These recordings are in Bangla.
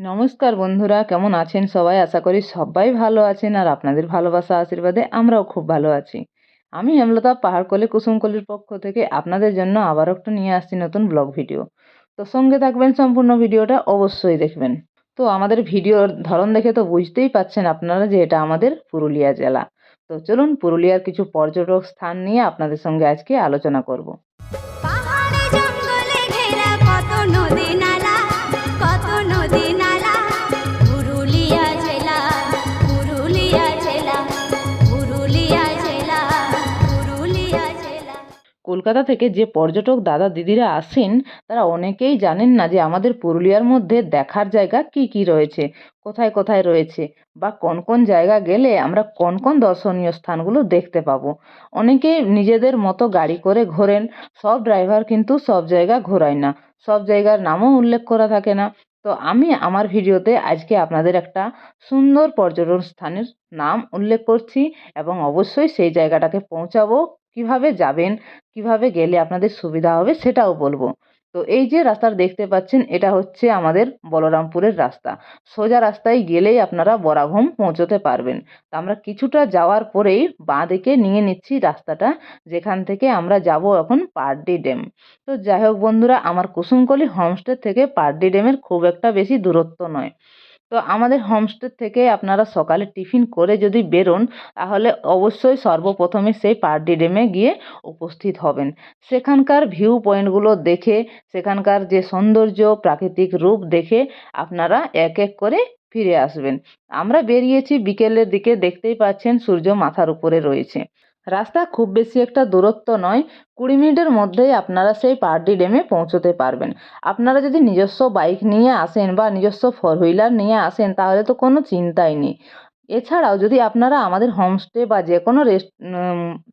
নমস্কার বন্ধুরা, কেমন আছেন সবাই? আশা করি সবাই ভালো আছেন আর আপনাদের ভালোবাসা আশীর্বাদে আমরাও খুব ভালো আছি। আমি হেমলতা পাহাড়কলি কুসুমকলির পক্ষ থেকে আপনাদের জন্য আবার একটু নিয়ে আসছি নতুন ব্লগ ভিডিও। তো সঙ্গে থাকবেন, সম্পূর্ণ ভিডিওটা অবশ্যই দেখবেন। তো আমাদের ভিডিওর ধরন দেখে তো বুঝতেই পাচ্ছেন আপনারা যে এটা আমাদের পুরুলিয়া জেলা। তো চলুন পুরুলিয়ার কিছু পর্যটক স্থান নিয়ে আপনাদের সঙ্গে আজকে আলোচনা করব। কলকাতা থেকে যে পর্যটক দাদা দিদিরা আসেন, তারা অনেকেই জানেন না যে আমাদের পুরুলিয়ার মধ্যে দেখার জায়গা কি কি রয়েছে, কোথায় কোথায় রয়েছে বা কোন কোন জায়গা গেলে আমরা কোন কোন দর্শনীয় স্থানগুলো দেখতে পাবো। অনেকে নিজেদের মতো গাড়ি করে ঘোরেন, সব ড্রাইভার কিন্তু সব জায়গা ঘোরায় না, সব জায়গার নামও উল্লেখ করা থাকে না। তো আমি আমার ভিডিওতে আজকে আপনাদের একটা সুন্দর পর্যটন স্থানের নাম উল্লেখ করছি এবং অবশ্যই সেই জায়গাটাকে পৌঁছাবো। কীভাবে যাবেন, কীভাবে গেলে আপনাদের সুবিধা হবে সেটাও বলব। তো এই যে রাস্তাটা দেখতে পাচ্ছেন, এটা হচ্ছে আমাদের বলরামপুরের রাস্তা। সোজা রাস্তায় গেলেই আপনারা বরাভূম পৌঁছতে পারবেন। তো আমরা কিছুটা যাওয়ার পরেই বাঁ দিকে নিয়ে নিচ্ছি রাস্তাটা, যেখান থেকে আমরা যাব এখন পারডি ড্যাম। তো যাই হোক বন্ধুরা, আমার কুসুমকলি হোমস্টে থেকে পারডি ড্যামের খুব একটা বেশি দূরত্ব নয়। তো আমাদের হোমস্টে থেকে আপনারা সকালে টিফিন করে যদি বেরোন, তাহলে অবশ্যই সর্বপ্রথমে সেই পারডি ড্যামে গিয়ে উপস্থিত হবেন। সেখানকার ভিউ পয়েন্টগুলো দেখে, সেখানকার যে সৌন্দর্য, প্রাকৃতিক রূপ দেখে আপনারা এক এক করে ফিরে আসবেন। আমরা বেরিয়েছি, বিকেলের দিকে দেখতেই পাচ্ছেন সূর্য মাথার উপরে রয়েছে। রাস্তা খুব বেশি একটা দূরত্ব নয়, কুড়ি মিনিটের মধ্যেই আপনারা সেই পারডি ড্যামে পৌঁছতে পারবেন। আপনারা যদি নিজস্ব বাইক নিয়ে আসেন বা নিজস্ব ফোর হুইলার নিয়ে আসেন, তাহলে তো কোনো চিন্তাই নেই। এছাড়াও যদি আপনারা আমাদের হোমস্টে বা যে কোনো রেস্ট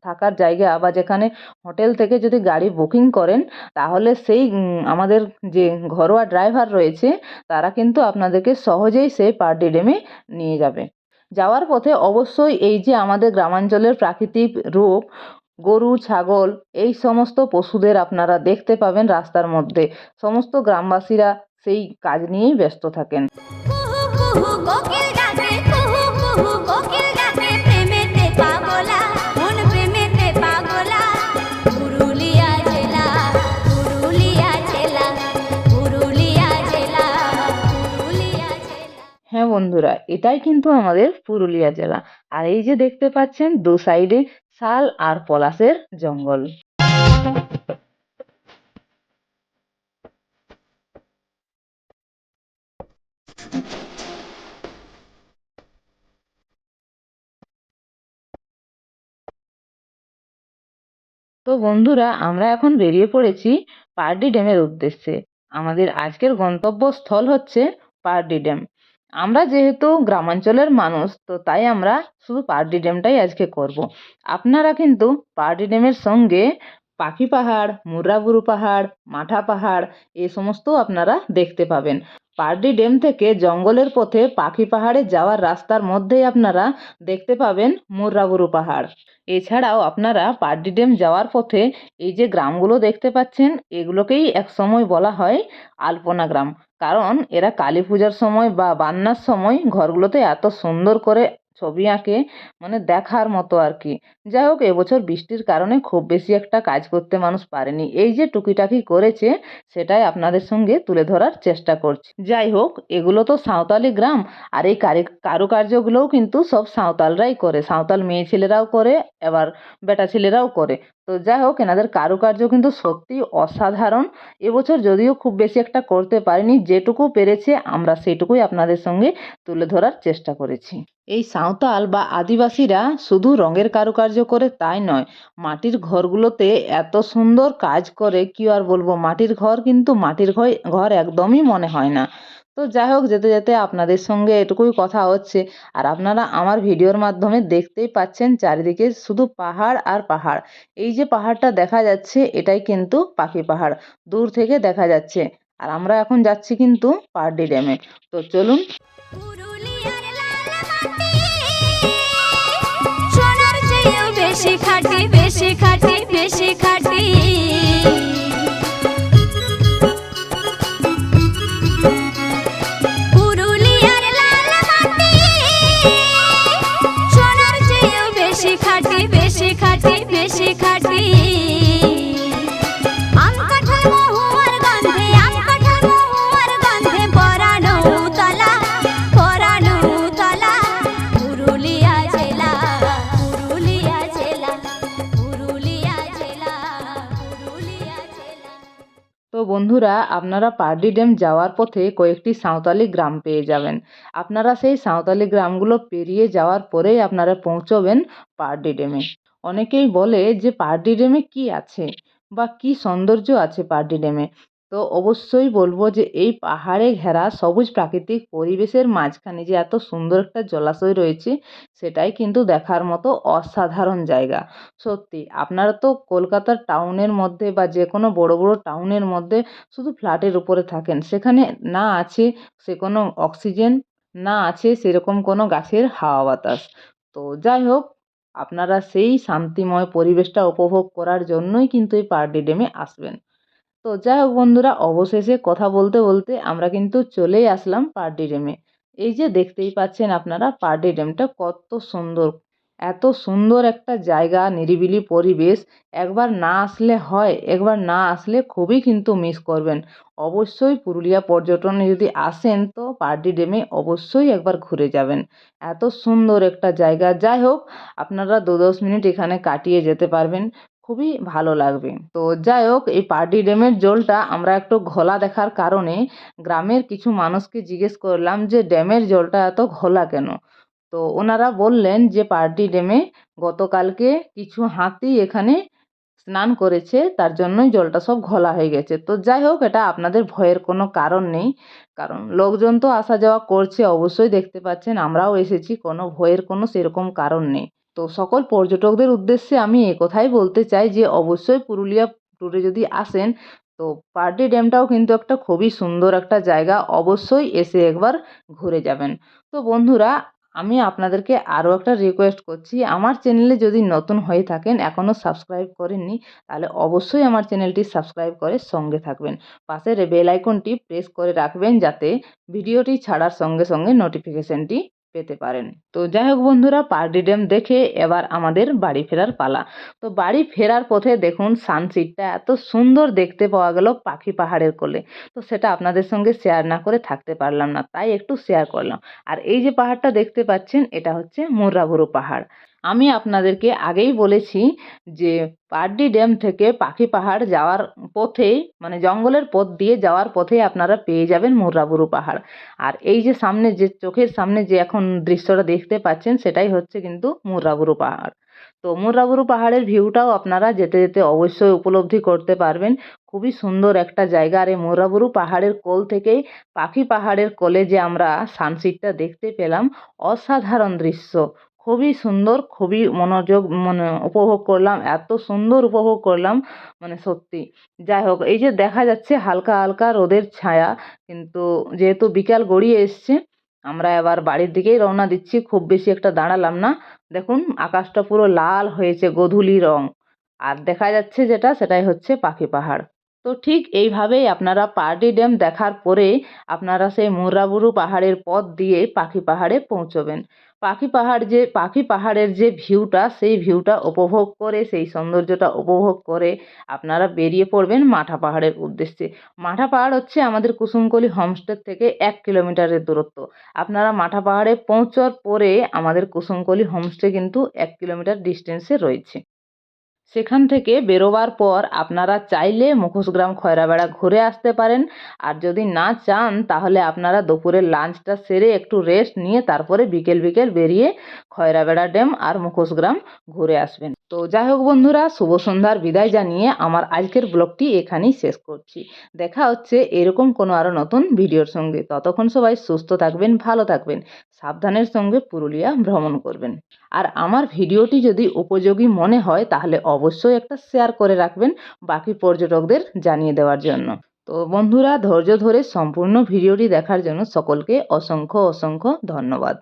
থাকার জায়গা বা যেখানে হোটেল থেকে যদি গাড়ি বুকিং করেন, তাহলে সেই আমাদের যে ঘরোয়া ড্রাইভার রয়েছে, তারা কিন্তু আপনাদেরকে সহজেই সেই পারডি ড্যামে নিয়ে যাবে। যাওয়ার পথে অবশ্যই এই যে আমাদের গ্রামাঞ্চলের প্রাকৃতিক রূপ, গরু, ছাগল, এই সমস্ত পশুদের আপনারা দেখতে পাবেন রাস্তার মধ্যে। সমস্ত গ্রামবাসীরা সেই কাজ নিয়েই ব্যস্ত থাকেন। বন্ধুরা, এটাই কিন্তু আমাদের পুরুলিয়া জেলা। আর এই যে দেখতে পাচ্ছেন, দু সাইডে শাল আর পলাশের জঙ্গল। তো বন্ধুরা, আমরা এখন বেরিয়ে পড়েছি পারডি ড্যামের উদ্দেশ্যে। আমাদের আজকের গন্তব্যস্থল হচ্ছে পারডি ড্যাম। আমরা যেহেতু গ্রামাঞ্চলের মানুষ, তো তাই আমরা শুধু পারডি ড্যামটাই আজকে করব। আপনারা কিন্তু পারডি ড্যামের সঙ্গে পাখি পাহাড় মুর্রাবুরু পাহাড়, মাঠা পাহাড়, এ সমস্তও আপনারা দেখতে পাবেন। পারডি ড্যাম থেকে জঙ্গলের পথে পাখি পাহাড়ে যাওয়ার রাস্তার মধ্যেই আপনারা দেখতে পাবেন মুর্রাবুরু পাহাড়। এছাড়াও আপনারা পারডি ড্যাম যাওয়ার পথে এই যে গ্রামগুলো দেখতে পাচ্ছেন, এগুলোকেই একসময় বলা হয় আলপনা গ্রাম। কারণ এরা কালী পূজার সময় বা বান্নার সময় ঘরগুলোতে এত সুন্দর করে ছবি আঁকে মানে দেখার মতো আর কি। যাই হোক, এবছর বৃষ্টির কারণে খুব বেশি একটা কাজ করতে মানুষ পারেনি। এই যে টুকিটাকি করেছে, সেটাই আপনাদের সঙ্গে তুলে ধরার চেষ্টা করছি। যাই হোক, এগুলো তো সাঁওতালি গ্রাম, আর এই কারি, কারুকার্যগুলোও কিন্তু সব সাঁওতালরাই করে। সাঁওতাল মেয়ে ছেলেরাও করে, এবার বেটা ছেলেরাও করে। তো যাই হোক, এনাদের কারুকার্য কিন্তু সত্যি অসাধারণ। এবছর যদিও খুব বেশি একটা করতে পারিনি, যেটুকু পেরেছে আমরা সেটুকুই আপনাদের সঙ্গে তুলে ধরার চেষ্টা করেছি। এই সাঁওতাল বা আদিবাসীরা শুধু রঙের কারুকার্য করে তাই নয়, মাটির ঘরগুলোতে এত সুন্দর কাজ করে, কি আর বলব, মাটির ঘর কিন্তু মাটির ঘর একদমই মনে হয় না। তো যাই হোক, যেতে যেতে আপনাদের সঙ্গে এটুকুই কথা হচ্ছে। আর আপনারা আমার ভিডিওর মাধ্যমে দেখতেই পাচ্ছেন চারিদিকে শুধু পাহাড় আর পাহাড়। এই যে পাহাড়টা দেখা যাচ্ছে, এটাই কিন্তু পাখি পাহাড়। দূর থেকে দেখা যাচ্ছে। আর আমরা এখন যাচ্ছি কিন্তু পারডি ড্যামে। তো চলুন। বেশি খাটি বেশি খাটি। বন্ধুরা, আপনারা পার্ডি ড্যাম যাওয়ার পথে কয়েকটি সাঁওতালি গ্রাম পেয়ে যাবেন। আপনারা সেই সাঁওতালি গ্রামগুলো পেরিয়ে যাওয়ার পরেই আপনারা পৌঁছবেন পার্ডি ড্যামে। অনেকেই বলে যে পার্ডি ড্যামে কী আছে বা কী সৌন্দর্য আছে পার্ডি ড্যামে? তো অবশ্যই বলব যে, এই পাহাড়ে ঘেরা সবুজ প্রাকৃতিক পরিবেশের মাঝখানে যে এত সুন্দর একটা জলাশয় রয়েছে, সেটাই কিন্তু দেখার মতো অসাধারণ জায়গা। সত্যি, আপনারা তো কলকাতার টাউনের মধ্যে বা যে কোনো বড় বড় টাউনের মধ্যে শুধু ফ্ল্যাটের উপরে থাকেন, সেখানে না আছে সে কোনো অক্সিজেন, না আছে সেরকম কোনো গাছের হাওয়া বাতাস। তো যাই হোক, আপনারা সেই শান্তিময় পরিবেশটা উপভোগ করার জন্যই কিন্তু এই পারডি ডেমে আসবেন। তো যাই হোক বন্ধুরা, অবশেষে কথা বলতে বলতে আমরা কিন্তু চলেই আসলাম পারডি ড্যামে এই যে দেখতেই পাচ্ছেন আপনারা পারডি ড্যামটা কত সুন্দর, এত সুন্দর একটা জায়গা, নিরিবিলি পরিবেশ। একবার না আসলে হয়, একবার না আসলে খুবই কিন্তু মিস করবেন। অবশ্যই পুরুলিয়া পর্যটনে যদি আসেন তো পারডি ড্যামে অবশ্যই একবার ঘুরে যাবেন। এত সুন্দর একটা জায়গা। যাই হোক আপনারা দু দশ মিনিট এখানে কাটিয়ে যেতে পারবেন। খুবই ভালো লাগবে। তো যাই হোক এই পার্টি ড্যামের জলটা আমরা একটু ঘোলা দেখার কারণে গ্রামের কিছু মানুষকে জিজ্ঞেস করলাম যে ড্যামের জলটা এত ঘোলা কেন? তো ওনারা বললেন যে, পার্টি ড্যামে গতকালকে কিছু হাতি এখানে স্নান করেছে, তার জন্যই জলটা সব ঘোলা হয়ে গেছে। তো যাই হোক এটা আপনাদের ভয়ের কোনো কারণ নেই, কারণ লোকজন তো আসা যাওয়া করছে, অবশ্যই দেখতে পাচ্ছেন, আমরাও এসেছি, কোনো ভয়ের কোনো সেরকম কারণ নেই। তো সকল পর্যটকদের উদ্দেশ্যে আমি এ কথাই বলতে চাই যে, অবশ্যই পুরুলিয়া ট্যুরে যদি আসেন, তো পারডি ড্যামটাও কিন্তু একটা খুবই সুন্দর একটা জায়গা। অবশ্যই এসে একবার ঘুরে যাবেন। তো বন্ধুরা, আমি আপনাদেরকে আরও একটা রিকোয়েস্ট করছি। আমার চ্যানেলে যদি নতুন হয়ে থাকেন, এখনও সাবস্ক্রাইব করেননি, তাহলে অবশ্যই আমার চ্যানেলটি সাবস্ক্রাইব করে সঙ্গে থাকবেন। পাশের বেল আইকনটি প্রেস করে রাখবেন, যাতে ভিডিওটি ছাড়ার সঙ্গে সঙ্গে নোটিফিকেশনটি পেতে পারেন। তো যাই হোক বন্ধুরা পার্ডি ড্যাম দেখে এবার আমাদের বাড়ি ফেরার পালা। তো বাড়ি ফেরার পথে দেখুন, সানসিটটা এত সুন্দর দেখতে পাওয়া গেল পাখি পাহাড়ের কোলে। তো সেটা আপনাদের সঙ্গে শেয়ার না করে থাকতে পারলাম না, তাই একটু শেয়ার করলাম। আর এই যে পাহাড়টা দেখতে পাচ্ছেন, এটা হচ্ছে মুর্রাবুরু পাহাড়। আমি আপনাদেরকে আগেই বলেছি যে পারডি ড্যাম থেকে পাখি পাহাড় যাওয়ার পথেই মানে জঙ্গলের পথ দিয়ে যাওয়ার পথেই আপনারা পেয়ে যাবেন মুর্রাবুরু পাহাড়। আর এই যে সামনে যে, চোখের সামনে যে এখন দৃশ্যটা দেখতে পাচ্ছেন, সেটাই হচ্ছে কিন্তু মুর্রাবুরু পাহাড়। তো মুর্রাবুরু পাহাড়ের ভিউটাও আপনারা যেতে যেতে অবশ্যই উপলব্ধি করতে পারবেন। খুবই সুন্দর একটা জায়গা। আর এই মুর্রাবুরু পাহাড়ের কোল থেকেই পাখি পাহাড়ের কোলে যে আমরা সানসিটটা দেখতে পেলাম, অসাধারণ দৃশ্য। খুবই সুন্দর, খুবই মনোযোগ মানে উপভোগ করলাম, এত সুন্দর উপভোগ করলাম মানে সত্যি। যাই হোক, এই যে দেখা যাচ্ছে হালকা হালকা রোদের ছায়া, কিন্তু যেহেতু বিকাল গড়িয়ে এসছে, আমরা এবার বাড়ির দিকেই রওনা দিচ্ছি, খুব বেশি একটা দাঁড়ালাম না। দেখুন, আকাশটা পুরো লাল হয়েছে, গোধূলি রং। আর দেখা যাচ্ছে যেটা, সেটাই হচ্ছে পাখি পাহাড়। তো ঠিক এইভাবেই আপনারা পার্টি ড্যাম দেখার পরে, আপনারা সেই মুর্রাবুরু পাহাড়ের পথ দিয়ে পাখি পাহাড়ে পৌঁছবেন। পাখি পাহাড় যে, পাখি পাহাড়ের যে ভিউটা, সেই ভিউটা উপভোগ করে, সেই সৌন্দর্যটা উপভোগ করে আপনারা বেরিয়ে পড়বেন মাঠা পাহাড়ের উদ্দেশ্যে। মাঠা পাহাড় হচ্ছে আমাদের কুসুমকলি হোমস্টের থেকে এক কিলোমিটারের দূরত্ব। আপনারা মাঠা পাহাড়ে পৌঁছার পরে আমাদের কুসুমকলি হোমস্টে কিন্তু এক কিলোমিটার ডিস্টেন্সে রয়েছে। সেখান থেকে বেরোবার পর আপনারা চাইলে মুখোশগ্রাম খয়রাবেড়া ঘুরে আসতে পারেন। আর যদি না চান, তাহলে আপনারা দুপুরের লাঞ্চটা সেরে একটু রেস্ট নিয়ে তারপরে বিকেল বিকেল বেরিয়ে খয়রাবেড়া ড্যাম আর মুখোশগ্রাম ঘুরে আসবেন। তো যাই হোক বন্ধুরা, শুভ সন্ধ্যার বিদায় জানিয়ে আমার আজকের ব্লগটি এখানেই শেষ করছি। দেখা হচ্ছে এরকম কোনো আরও নতুন ভিডিওর সঙ্গে। ততক্ষণ সবাই সুস্থ থাকবেন, ভালো থাকবেন। সাবধানের সঙ্গে পুরুলিয়া ভ্রমণ করবেন। আর আমার ভিডিওটি যদি উপযোগী মনে হয়, তাহলে অবশ্যই একটা শেয়ার করে রাখবেন বাকি পর্যটকদের জানিয়ে দেওয়ার জন্য। তো বন্ধুরা, ধৈর্য ধরে সম্পূর্ণ ভিডিওটি দেখার জন্য সকলকে অসংখ্য অসংখ্য ধন্যবাদ।